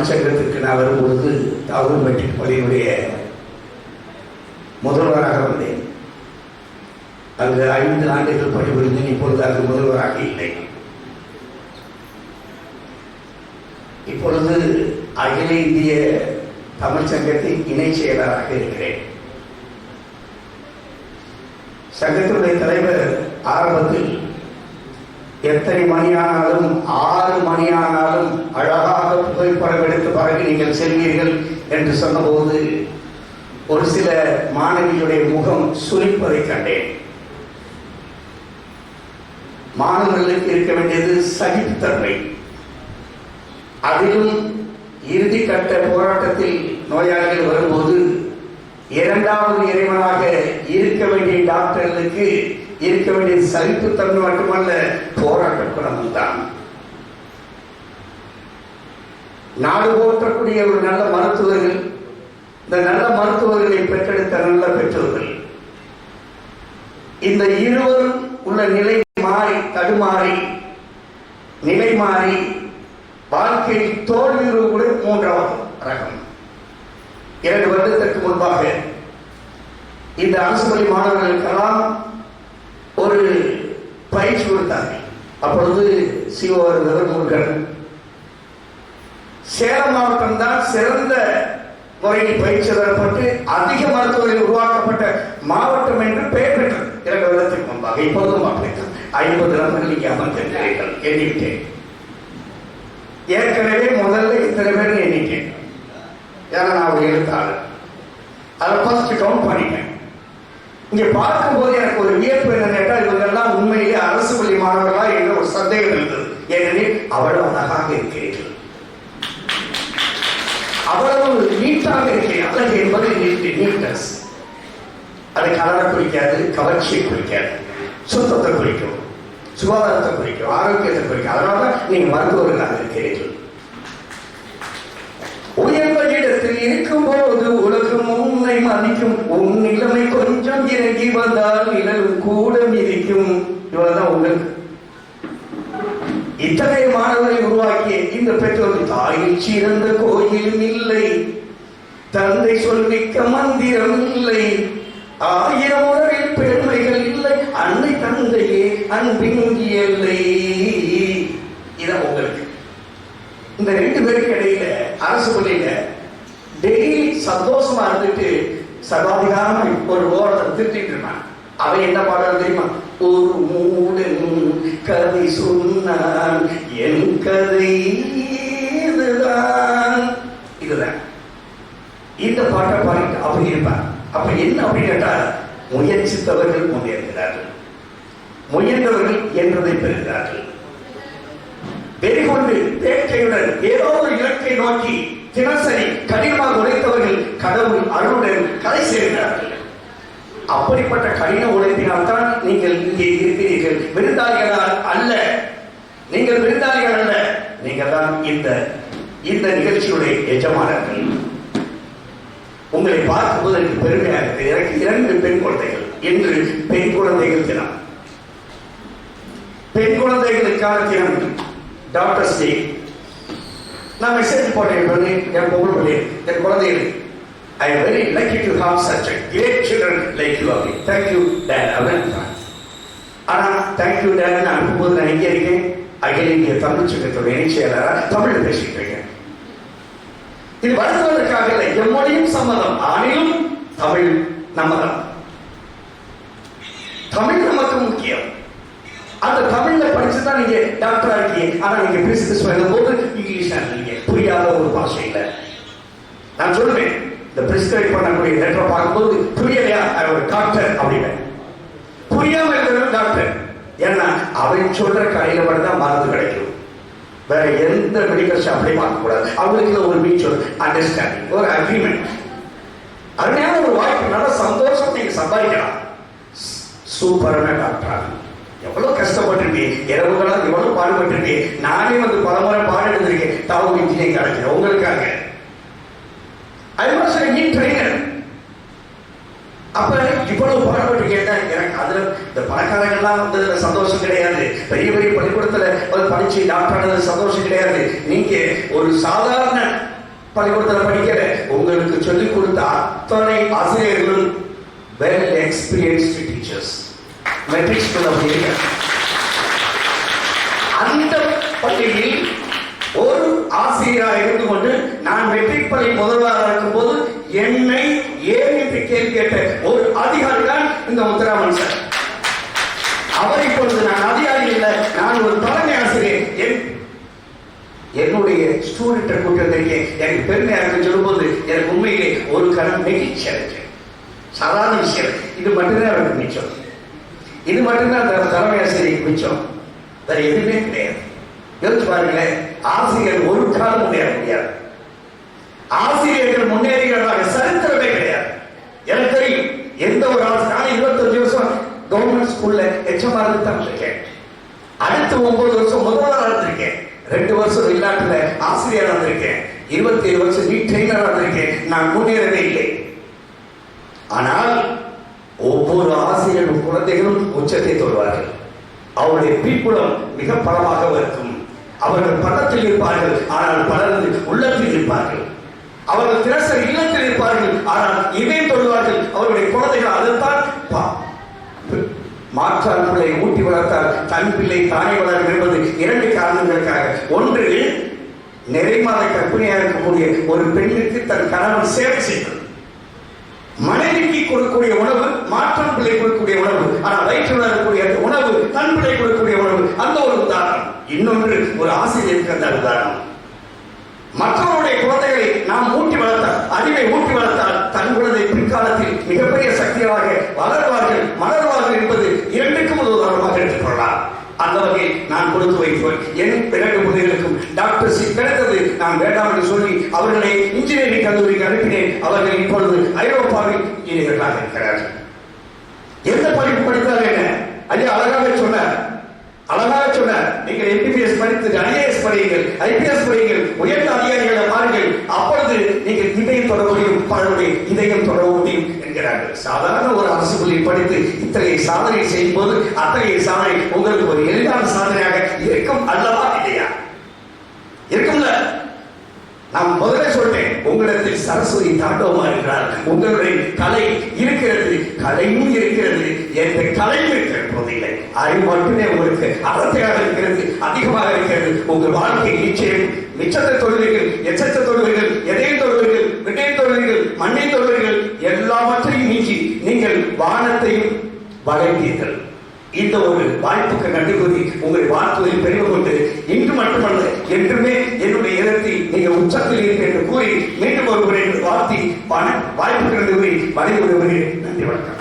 தமிழ்ச்சங்கத்திற்கு நான் வரும்பொழுது தாவூர் மெட்ரிக் பள்ளியினுடைய முதல்வராக வந்தேன். அங்கு ஐந்து ஆண்டுகள் பணிபுரிந்தேன் இப்பொழுது அங்கு முதல்வராக இல்லை. இப்பொழுது அகில இந்திய தமிழ்ச்சங்கத்தின் இணை செயலராக இருக்கிறேன். சங்கத்தினுடைய தலைவர் ஆரம்பத்தில் எத்தனை மணியானாலும் ஆறு மணியானாலும் அழகாக புகைப்படம் எடுத்து பிறகு நீங்கள் செல்வீர்கள் என்று சொன்னபோது ஒரு சில மாணவியுடைய முகம் சுழிப்பதை கண்டேன். மாணவர்களுக்கு இருக்க வேண்டியது சகிப்புத்தன்மை. அதிலும் இறுதி கட்ட போராட்டத்தில் நோயாளிகள் வரும்போது இரண்டாவது இறைவனாக இருக்க வேண்டிய டாக்டர்களுக்கு இருக்க வேண்டிய சகிப்புத்தன்மை மட்டுமல்ல போராட்ட குணமும் தான் நாடு போற்றக்கூடிய ஒரு நல்ல மருத்துவர்கள் இந்த நல்ல மருத்துவர்களை பெற்றெடுத்த நல்ல பெற்றோர்கள். இந்த இருவரும் உள்ள நிலை மாறி தடுமாறி நிலை மாறி வாழ்க்கையில் கூட மூன்றாவது ரகம். இரண்டு வருடத்திற்கு முன்பாக இந்த அரசு பள்ளி மாணவர்களுக்கெல்லாம் பயிற்சி கொடுத்தார். அப்பொழுது சிஓ இருந்தவர் முருகன். சேலம் மாவட்டம் தான் சிறந்த முறையில் பயிற்சி தரப்பட்டு அதிக மருத்துவர்கள் உருவாக்கப்பட்ட மாவட்டம் என்று பெயர் பெற்றது இரண்டு வருடத்துக்கு முன்பாக இப்போதும் அப்படித்தான் ஐம்பது நபர்கள் இங்கே அமர்ந்திருக்கிறீர்கள் எண்ணிவிட்டேன். ஏற்கனவே முதல்ல இத்தனை பேர் எண்ணிட்டேன். ஏன்னா நான் ஒரு எழுத்தாளர். அதை ஃபர்ஸ்ட் கவுண்ட் பண்ணிட்டேன். இங்க பார்க்கும்போது எனக்கு ஒரு வியப்பு என்ன கேட்டால் இவங்கெல்லாம் உண்மையிலே அரசு பள்ளி மாணவர்களா என்ற ஒரு சந்தேகம் இருந்தது ஏனெனில் அவ்வளவு அழகாக இருக்கிறீர்கள் அவ்வளவு நீட்டாக இருக்கிறேன். அழகு என்பது நீட்னஸ் அது கலரை குறிக்காது கவர்ச்சியை குறிக்காது. சுத்தத்தை குறிக்கும். சுகாதாரத்தை குறிக்கும். ஆரோக்கியத்தை குறிக்கும். அதனால நீங்க மருத்துவர்களாக இருக்கிறீர்கள். உயர்ந்த இடத்தில் இருக்கும் போது உலகம் உன்னை மதிக்கும் உன் நிலைமை கொஞ்சம் இறங்கி வந்தால் நிழலும் கூட மிதிக்கும். இவ்வளவுதான் உங்களுக்கு இத்தகைய மாணவர்களை உருவாக்கிய இந்த பெற்றோர்கள் தாயில் சிறந்த கோயிலும் இல்லை. தந்தை சொல்விக்க மந்திரம் இல்லை. ஆயிரம் உணரில் பெருமைகள் இல்லை. அன்னை தந்தையே அன்பின் எல்லை. இதான் உங்களுக்கு. இந்த ரெண்டு பேருக்கு இடையில அரசு பள்ளியில டெய்லி சந்தோஷமா இருந்துட்டு சர்வாதிகாரமா ஒரு ஓரத்தை திருத்திட்டு இருந்தான் அவன் என்ன பாடல் தெரியுமா? ஒரு மூடு கதை சொன்னான் என் கதை இதுதான். இதுதான். இந்த பாட்டை பாடிட்டு அப்படி இருப்பான் அப்ப என்ன அப்படி கேட்டால் முயற்சித்தவர்கள் முன்னேறுகிறார்கள். முயன்றவர்கள் என்றதை பெறுகிறார்கள். வெறிகொண்டு வேட்கையுடன் ஏதோ ஒரு இலக்கை நோக்கி தினசரி கடினமாக உழைத்தவர்கள் கடவுள் அருளுடன் கதை செய்கிறார்கள். அப்படிப்பட்ட கடின உழைப்பினால்தான் நீங்கள் இங்கே இருக்கிறீர்கள். விருந்தாளிகளால் அல்ல. நீங்கள் விருந்தாளிகள் அல்ல. நீங்கள் தான் இந்த இந்த நிகழ்ச்சியுடைய எஜமானர்கள். உங்களை பார்க்கும்போது எனக்கு பெருமையாக இருக்கு எனக்கு இரண்டு பெண் குழந்தைகள். என்று பெண் குழந்தைகள் தினம். பெண் குழந்தைகளுக்கான தினம்? டாக்டர் ஸ்டே நான் மெசேஜ் போட்டேன் என் பொங்கல் என் என் குழந்தைகள் I am very lucky to have such a great children you, you அப்படி தேங்க்யூ டேட் அப்படின்னு ஆனா தேங்க்யூ டேட்னு அனுப்பும்போது நான் எங்கே இருக்கேன் அகில இந்திய தமிழ் சங்கத்தோட இணை செயலராக தமிழ் பேசிட்டு இருக்கேன் இது வருவதற்காக இல்லை எம்மொழியும் சம்மதம் ஆனிலும் தமிழ் நம்மதான் தமிழ் நமக்கு முக்கியம் அந்த தமிழ்ல படிச்சு தான் நீங்க டாக்டரா இருக்கீங்க ஆனா நீங்க பேசுறது சொல்லும் போது இங்கிலீஷ் புரியாத ஒரு பாஷை இல்ல நான் சொல்லுவேன் இந்த பிரிஸ்கிரைப் பண்ணக்கூடிய லெட்டர் பார்க்கும்போது புரியலையா? ஒரு டாக்டர் அப்படின்னு. புரியாம இருக்கிறது டாக்டர் ஏன்னா அவன் சொல்ற கடையில மட்டும் மருந்து கிடைக்கும். வேற எந்த மெடிக்கல் ஷாப்லையும் பார்க்க கூடாது அவங்களுக்கு ஒரு மியூச்சுவல் அண்டர்ஸ்டாண்டிங் ஒரு அக்ரிமெண்ட் அருமையான ஒரு வாய்ப்பு. நல்ல சந்தோஷம் நீங்க சம்பாதிக்கலாம். சூப்பரான டாக்டர் எவ்வளவு கஷ்டப்பட்டிருக்கேன் இரவுகளால் எவ்வளவு பாடுபட்டிருக்கேன் நானே வந்து பலமுறை எடுத்திருக்கேன் தாவு இன்ஜினியரிங் கிடைக்கிறேன் உங்களுக்காக. ஐ வாஸ் நீ ட்ரெயினர் அப்ப இவ்வளவு பாடுபட்டு கேட்டா எனக்கு அதுல இந்த பணக்காரங்கள்லாம் வந்து சந்தோஷம் கிடையாது. பெரிய பெரிய பள்ளிக்கூடத்துல ஒரு படிச்சு டாக்டர் சந்தோஷம் கிடையாது. நீங்க ஒரு சாதாரண பள்ளிக்கூடத்துல படிக்கிற உங்களுக்கு சொல்லிக் கொடுத்த அத்தனை ஆசிரியர்களும் well experienced teachers matric school அப்படி இருக்க அந்த பள்ளியில் ஒரு ஆசிரியராக இருந்து கொண்டு நான் மெட்ரிக் பள்ளி முதல்வராக இருக்கும்போது என்னை ஏன் என்று கேள்வி கேட்ட ஒரு அதிகாரி தான் இந்த முத்துராமன் சார் அவர் இப்பொழுது நான் அதிகாரி இல்லை நான் ஒரு தலைமை ஆசிரியர். என் என்னுடைய ஸ்டூடெண்ட் கூட்டி எனக்கு பெருமையாக இருக்கு சொல்லும்போது எனக்கு உண்மையிலே ஒரு கணம் நெகிழ்ச்சி அடைஞ்சேன் சாதாரண விஷயம் இது மட்டும்தான் எனக்கு மிச்சம். இது மட்டும்தான் அந்த தலைமை ஆசிரியருக்கு மிச்சம். வேற எதுவுமே கிடையாது. யோசிச்சு பாருங்களேன். ஆசிரியர் ஒரு காலம் முன்னேற முடியாது. ஆசிரியர்கள் முன்னேறியதாக சரித்திரமே கிடையாது. எந்த ஒரு ஆசிரியர் நான் இருபத்தஞ்சு வருஷம் கவர்மெண்ட் ஸ்கூல்ல எச்எம்ஆர் இருந்து இருக்கேன் அடுத்து ஒன்பது வருஷம் முதல்வராக இருந்திருக்கேன் ரெண்டு வருஷம் வெளிநாட்டுல ஆசிரியராக இருந்திருக்கேன் இருபத்தி ஏழு வருஷம் நீ ட்ரெயினராக இருந்திருக்கேன் நான் முன்னேறவே இல்லை. ஆனால் ஒவ்வொரு ஆசிரியரும் குழந்தைகளும் உச்சத்தை தொடுவார்கள். அவருடைய பின்புலம் மிக பலமாக இருக்கும். அவர்கள் படத்தில் இருப்பார்கள் ஆனால் பலர் உள்ளத்தில் இருப்பார்கள். அவர்கள் திரசர் இல்லத்தில் இருப்பார்கள். ஆனால் இதை தொழுவார்கள். அவருடைய குழந்தைகள் அதைத்தான் பா- மாற்றான் பிள்ளை ஊட்டி வளர்த்தால் தன் பிள்ளை தானே வளரும் என்பது இரண்டு காரணங்களுக்காக. ஒன்று நிறைமாத கற்பிணியாக இருக்கக்கூடிய ஒரு பெண்ணுக்கு தன் கணவன் சேவை செய்வது. மனைவிக்கு கொடுக்கக்கூடிய உணவு மாற்றம் பிள்ளை கொடுக்கக்கூடிய உணவு. ஆனால் வயிற்றில் இருக்கக்கூடிய அந்த உணவு தன் பிள்ளை கொடுக்கக்கூடிய உணவு. அந்த ஒரு உதாரணம். இன்னொன்று ஒரு ஆசிரியருக்கு அந்த உதாரணம். மற்றொரு குழந்தைகளை நாம் ஊட்டி வளர்த்தால் அறிவை ஊட்டி வளர்த்தால் தன் குழந்தை பிற்காலத்தில் மிகப்பெரிய சக்தியாக வளர்வார்கள் மலர்வார்கள் என்பது இரண்டுக்கும் ஒரு உதாரணமாக எடுத்துக்கொள்ளலாம் அந்த வகையில் நான் கொடுத்து வைப்பேன். என் பிறகு புதிர்களுக்கும் டாக்டர் சி பிறந்தது நான் வேண்டாம் என்று சொல்லி அவர்களை இன்ஜினியரிங் கல்லூரிக்கு அனுப்பினேன். அவர்கள் இப்பொழுது ஐரோப்பாவில் இன்ஜினியர்களாக இருக்கிறார்கள். எந்த படிப்பு படித்தால் என்ன? ஐயா அழகாக சொன்னார். அழகாக சொன்னார். நீங்கள் எம்பிபிஎஸ் படித்து ஐஏஎஸ் படியுங்கள் ஐபிஎஸ் படியுங்கள் உயர்ந்த அதிகாரிகளை பாருங்கள். அப்பொழுது நீங்கள் இதயம் தொடர முடியும் பலருடைய இதயம் தொடர முடியும் என்கிறார்கள். சாதாரண ஒரு அரசு பள்ளியில் படித்து இத்தகைய சாதனை செய்யும் போது அத்தகைய சாதனை உங்களுக்கு ஒரு எளிதான சாதனையாக இருக்கும் அல்லவா இல்லையா? இருக்கும்ல. நாம் முதல் சொல்றேன். உங்களிடத்தில் சரஸ்வதி தாண்டவமா இருக்கிறார். உங்களுடைய கலை இருக்கிறது கலையும் இருக்கிறது. எந்த கலையும் இருக்கிற போதில்லை அறிவு மட்டுமே உங்களுக்கு அடர்த்தியாக இருக்கிறது அதிகமாக இருக்கிறது. உங்கள் வாழ்க்கை நிச்சயம். மிச்சத்தை தொழுவீர்கள் எச்சத்தை தொழுவீர்கள் எதையும் தொழுவீர்கள் விட்டையும் தொழுவீர்கள் மண்ணை தொழுவீர்கள் எல்லாவற்றையும் நீக்கி நீங்கள் வானத்தையும் வளைந்தீர்கள் இந்த ஒரு வாய்ப்புக்கு நன்றி கூறி உங்களை வாழ்த்துவதில் பெருமை கொண்டு இன்று மட்டுமல்ல என்றுமே என்னுடைய இடத்தில் நீங்கள் உச்சத்தில் இருப்பேன் வணங்கி விடுகிறேன் நன்றி வணக்கம்